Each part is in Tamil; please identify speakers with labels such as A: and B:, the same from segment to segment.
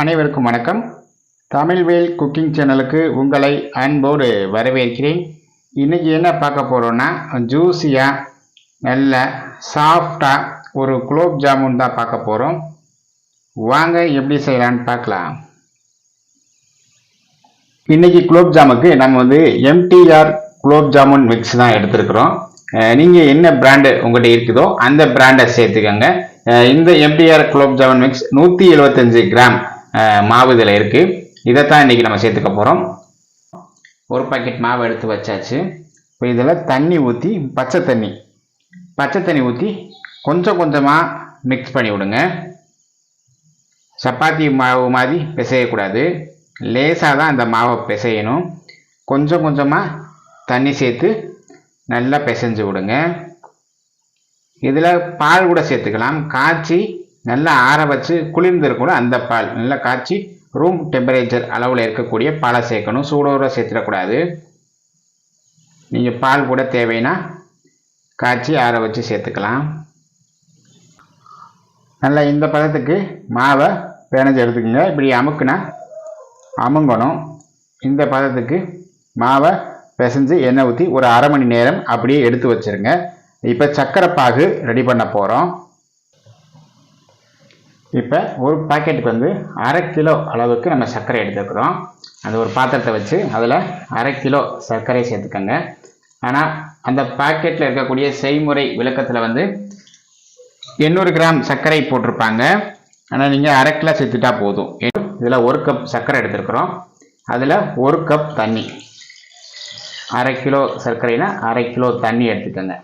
A: அனைவருக்கும் வணக்கம். தமிழ்வேல் குக்கிங் சேனலுக்கு உங்களை அன்போடு வரவேற்கிறேன். இன்றைக்கி என்ன பார்க்க போகிறோன்னா ஜூஸியாக நல்ல சாஃப்டாக ஒரு குலோப் ஜாமுன் தான் பார்க்க போகிறோம் வாங்க எப்படி செய்யலான்னு பார்க்கலாம். இன்றைக்கி குலோப் ஜாமுக்கு நம்ம வந்து எம்டிஆர் குலோப் ஜாமுன் மிக்ஸ் தான் எடுத்துருக்குறோம். நீங்கள் என்ன பிராண்டு உங்கள்கிட்ட இருக்குதோ அந்த பிராண்டை சேர்த்துக்கோங்க. இந்த எம்டிஆர் குலோப் ஜாமுன் மிக்ஸ் நூற்றி எழுபத்தஞ்சு கிராம் மாவு இதில் இருக்குது இதைத்தான் இன்றைக்கி நம்ம சேர்த்துக்க போகிறோம் ஒரு பாக்கெட் மாவு எடுத்து வச்சாச்சு. இப்போ இதில் தண்ணி ஊற்றி பச்சை தண்ணி. பச்சை தண்ணி ஊற்றி கொஞ்சம் கொஞ்சமாக மிக்ஸ் பண்ணி விடுங்க. சப்பாத்தி மாவு மாதிரி பிசையக்கூடாது. லேசாக தான் அந்த மாவை பிசையணும். கொஞ்சம் கொஞ்சமாக தண்ணி சேர்த்து நல்லா பிசைஞ்சு விடுங்க. இதில் பால் கூட சேர்த்துக்கலாம். காய்ச்சி நல்லா ஆற வச்சு குளிர்ந்திருக்கணும். அந்த பால் நல்லா காய்ச்சி ரூம் டெம்பரேச்சர் அளவில் இருக்கக்கூடிய பாலை சேர்க்கணும். சூடோட சேர்த்துடக்கூடாது. நீங்கள் பால் கூட தேவைன்னா காய்ச்சி ஆற வச்சு சேர்த்துக்கலாம். நல்லா இந்த பதத்துக்கு மாவை பிணைஞ்சு எடுத்துக்கோங்க. இப்படி அமுக்குனா அமுங்கணும். இந்த பதத்துக்கு மாவை பிசைஞ்சு எண்ணெய் ஊற்றி ஒரு அரை மணி நேரம் அப்படியே எடுத்து வச்சுருங்க. இப்போ சர்க்கரை பாகு ரெடி பண்ண போகிறோம் இப்போ ஒரு பாக்கெட்டுக்கு வந்து அரை கிலோ அளவுக்கு நம்ம சர்க்கரை எடுத்துக்கிறோம். அந்த ஒரு பாத்திரத்தை வச்சு அதில் அரை கிலோ சர்க்கரை சேர்த்துக்கோங்க. ஆனால் அந்த பாக்கெட்டில் இருக்கக்கூடிய செய்முறை விளக்கத்தில் வந்து எண்ணூறு கிராம் சர்க்கரை போட்டிருப்பாங்க. ஆனால் நீங்கள் அரை கிலோ சேர்த்துட்டா போதும். இதில் ஒரு கப் சர்க்கரை எடுத்துருக்குறோம். அதில் ஒரு கப் தண்ணி. அரை கிலோ சர்க்கரைனா அரை கிலோ தண்ணி எடுத்துக்கோங்க.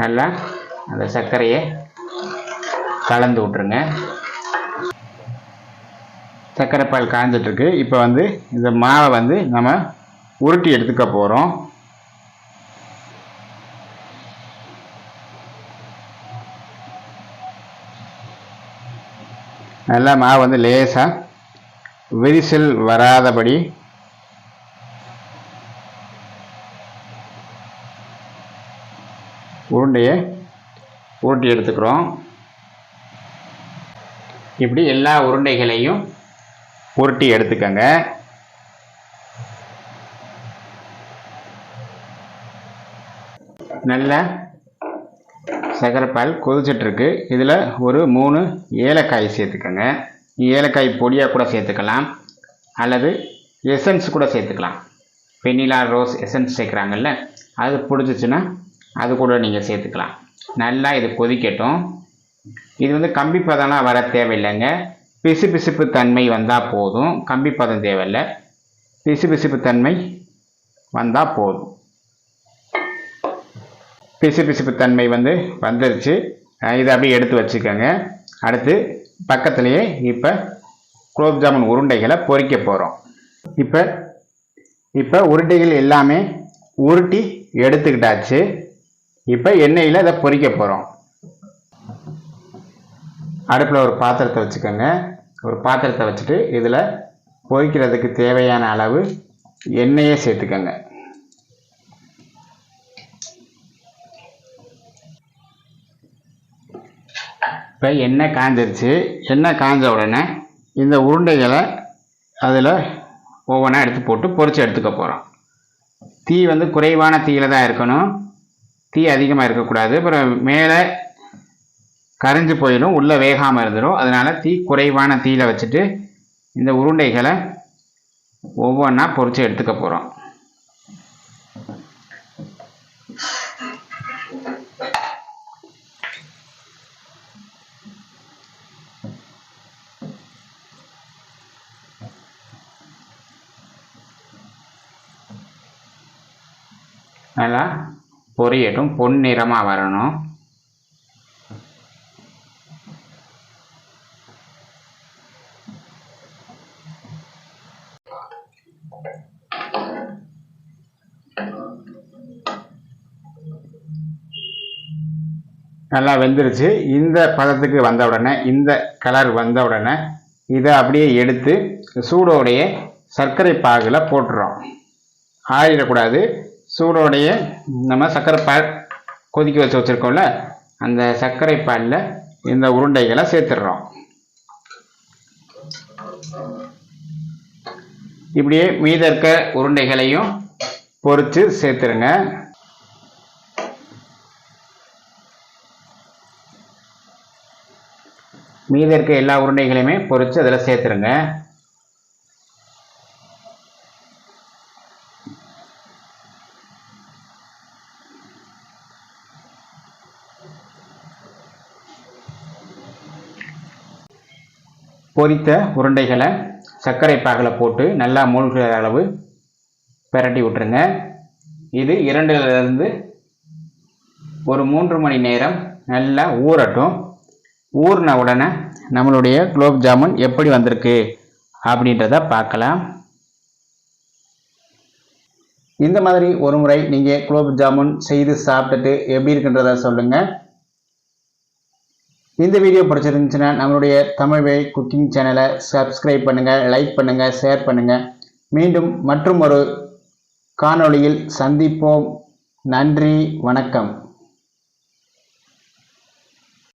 A: நல்லா அந்த சர்க்கரையை கலந்து விட்ருங்க சர்க்கரை பால் காய்ஞ்சிட்ருக்கு. இப்போ வந்து இந்த மாவை வந்து நம்ம உருட்டி எடுத்துக்க போகிறோம் நல்லா மாவு வந்து லேசாக விரிசல் வராதபடி உருண்டையை உருட்டி எடுத்துக்கிறோம். இப்படி எல்லா உருண்டைகளையும் உருட்டி எடுத்துக்கங்க. நல்ல சக்கரைப்பால் கொதிச்சிட்ருக்கு. இதில் ஒரு மூணு ஏலக்காய் சேர்த்துக்கோங்க. ஏலக்காய் பொடியாக கூட சேர்த்துக்கலாம். அல்லது எசன்ஸ் கூட சேர்த்துக்கலாம். வெண்ணிலா ரோஸ் எசன்ஸ் சேர்க்குறாங்கல்ல அது பிடிச்சிச்சின்னா அது கூட நீங்கள் சேர்த்துக்கலாம். நல்லா இது கொதிக்கட்டும். இது வந்து கம்பி பதம்லாம் வர தேவையில்லைங்க. பிசு பிசுப்பு தன்மை வந்தால் போதும். கம்பி பதம் தேவையில்லை. பிசு பிசுப்பு தன்மை வந்தால் போதும். பிசு பிசுப்பு தன்மை வந்து வந்துருச்சு. இதை அப்படியே எடுத்து வச்சுக்கோங்க. அடுத்து பக்கத்துலேயே இப்போ குலோப் ஜாமுன் உருண்டைகளை பொறிக்க போகிறோம் இப்போ இப்போ உருண்டைகள் எல்லாமே உருட்டி எடுத்துக்கிட்டாச்சு. இப்போ எண்ணெயில் இதை பொறிக்க போகிறோம் அடுப்பில் ஒரு பாத்திரத்தை வச்சுக்கோங்க. ஒரு பாத்திரத்தை வச்சுட்டு இதில் பொரிக்கிறதுக்கு தேவையான அளவு எண்ணெயை சேர்த்துக்கோங்க. இப்போ எண்ணெய் காஞ்சிருச்சு. எண்ணெய் காஞ்ச உடனே இந்த உருண்டைகளை அதில் ஒவ்வொன்றா எடுத்து போட்டு பொறிச்சு எடுத்துக்க போகிறோம் தீ வந்து குறைவான தீயில தான் இருக்கணும். தீ அதிகமாக இருக்கக்கூடாது. அப்புறம் மேலே கரைஞ்சி போயிடும். உள்ளே வேகாமல் இருந்துடும் அதனால் தீ குறைவான தீயில் வச்சுட்டு இந்த உருண்டைகளை ஒவ்வொன்றா பொறிச்சு எடுத்துக்க போகிறோம் நல்லா பொரியட்டும். பொன்னிறமாக வரணும். நல்லா வெந்துருச்சு. இந்த பதத்துக்கு வந்த உடனே இந்த கலர் வந்த உடனே இதை அப்படியே எடுத்து சூடோடைய சர்க்கரை பாகில் போட்டுறோம். ஆறிடக்கூடாது. சூடோடைய நம்ம சர்க்கரை பால் கொதிக்க வச்சு வச்சுருக்கோம்ல அந்த சர்க்கரை பாலில் இந்த உருண்டைகளை சேர்த்துடுறோம். இப்படியே மீத இருக்க உருண்டைகளையும் பொறித்து சேர்த்துருங்க. மீத இருக்க எல்லா உருண்டைகளையுமே பொறித்து அதில் சேர்த்துருங்க. பொரித்த உருண்டைகளை சர்க்கரை பாகில் போட்டு நல்லா மூழ்கிற அளவு பெரட்டி விட்டுருங்க. இது இரண்டுலேருந்து ஒரு மூன்று மணி நேரம் நல்லா ஊறட்டும். ஊறின உடனே நம்மளுடைய குலோப் ஜாமுன் எப்படி வந்திருக்கு அப்படின்றத பார்க்கலாம். இந்த மாதிரி ஒரு முறை நீங்கள் குலோப் ஜாமுன் செய்து சாப்பிட்டுட்டு எப்படி இருக்குன்றத சொல்லுங்கள் இந்த வீடியோ பிடிச்சிருந்துச்சுன்னா நம்மளுடைய தமிழ் வே குக்கிங் சேனலை சப்ஸ்கிரைப் பண்ணுங்கள் லைக் பண்ணுங்கள் ஷேர் பண்ணுங்கள் மீண்டும் மற்றும் ஒரு காணொளியில் சந்திப்போம். நன்றி வணக்கம்.